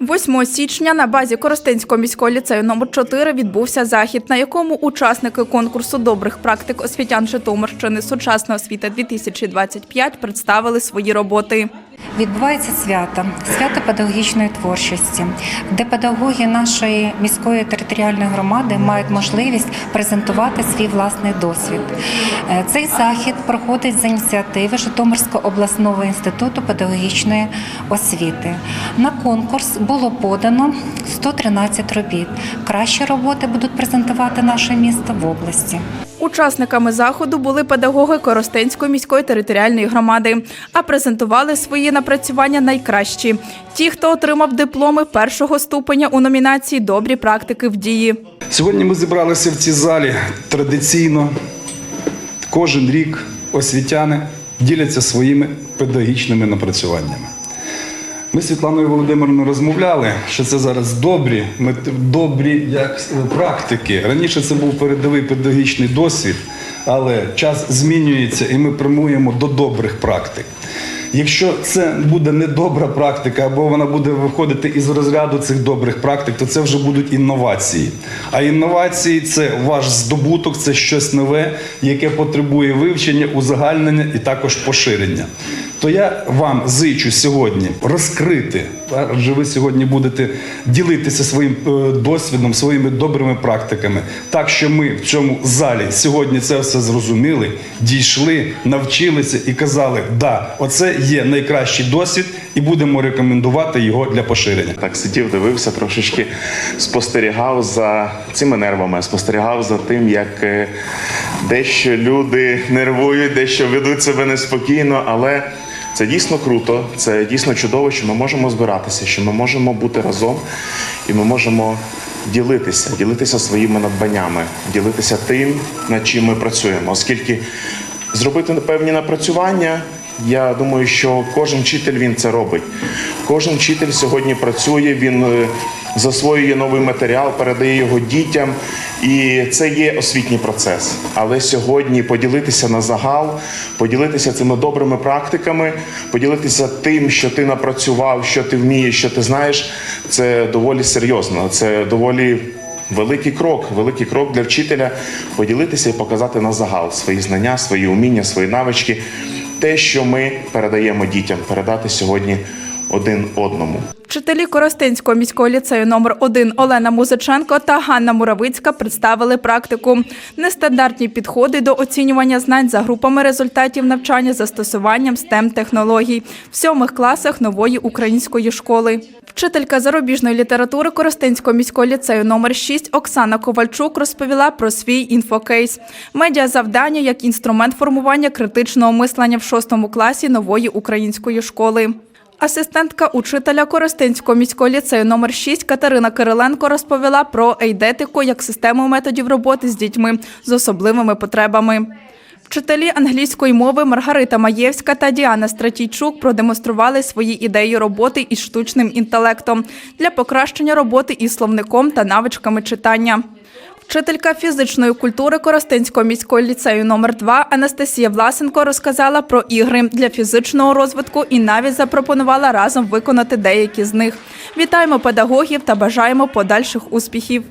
8 січня на базі Коростенського міського ліцею номер 4 відбувся захід, на якому учасники конкурсу добрих практик освітян Житомирщини сучасна освіта 2025 представили свої роботи. Відбувається свято, свято педагогічної творчості, де педагоги нашої міської територіальної громади мають можливість презентувати свій власний досвід. Е, Цей захід проходить за ініціативи Житомирського обласного інституту педагогічної освіти. На конкурс було подано 113 робіт. Кращі роботи будуть презентувати наше місто в області. Учасниками заходу були педагоги Коростенської міської територіальної громади, а презентували свої напрацювання найкращі ті, хто отримав дипломи першого ступеня у номінації Добрі практики в дії. Сьогодні ми зібралися в цій залі традиційно. Кожен рік освітяни діляться своїми педагогічними напрацюваннями. Ми з Світланою Володимирівною розмовляли, що це зараз добрі, добрі як практики. Раніше це був передовий педагогічний досвід, але час змінюється і ми прямуємо до добрих практик. Якщо це буде недобра практика, або вона буде виходити із розряду цих добрих практик, то це вже будуть інновації. А інновації це ваш здобуток, це щось нове, яке потребує вивчення, узагальнення і також поширення. То я вам зичу сьогодні розкрити, адже ви сьогодні будете ділитися своїм е, досвідом, своїми добрими практиками, так що ми в цьому залі сьогодні це все зрозуміли, дійшли, навчилися і казали, да, оце є найкращий досвід, і будемо рекомендувати його для поширення. Так сидів, дивився, трошечки спостерігав за цими нервами, спостерігав за тим, як е, дещо люди нервують, дещо ведуть себе неспокійно, але це дійсно круто, це дійсно чудово, що ми можемо збиратися, що ми можемо бути разом і ми можемо ділитися, ділитися своїми надбаннями, ділитися тим, над чим ми працюємо, оскільки зробити певні напрацювання. Я думаю, що кожен вчитель він це робить. Кожен вчитель сьогодні працює, він е, засвоює новий матеріал, передає його дітям, і це є освітній процес. Але сьогодні поділитися на загал, поділитися цими добрими практиками, поділитися тим, що ти напрацював, що ти вмієш, що ти знаєш, це доволі серйозно. Це доволі Великий крок, великий крок для вчителя поділитися і показати на загал свої знання, свої уміння, свої навички, те, що ми передаємо дітям, передати сьогодні один одному. Вчителі Коростенського міського ліцею номер 1 Олена Музиченко та Ганна Муравицька представили практику нестандартні підходи до оцінювання знань за групами результатів навчання застосуванням stem технологій в сьомих класах нової української школи. Вчителька зарубіжної літератури Коростенського міського ліцею номер 6 Оксана Ковальчук розповіла про свій інфокейс. Медіазавдання як інструмент формування критичного мислення в шостому класі нової української школи. Асистентка учителя Коростенського міського ліцею номер 6 Катерина Кириленко розповіла про ейдетику як систему методів роботи з дітьми з особливими потребами. Вчителі англійської мови Маргарита Маєвська та Діана Стратійчук продемонстрували свої ідеї роботи із штучним інтелектом для покращення роботи із словником та навичками читання. Вчителька фізичної культури Коростенського міського ліцею номер 2 Анастасія Власенко розказала про ігри для фізичного розвитку і навіть запропонувала разом виконати деякі з них. Вітаємо педагогів та бажаємо подальших успіхів.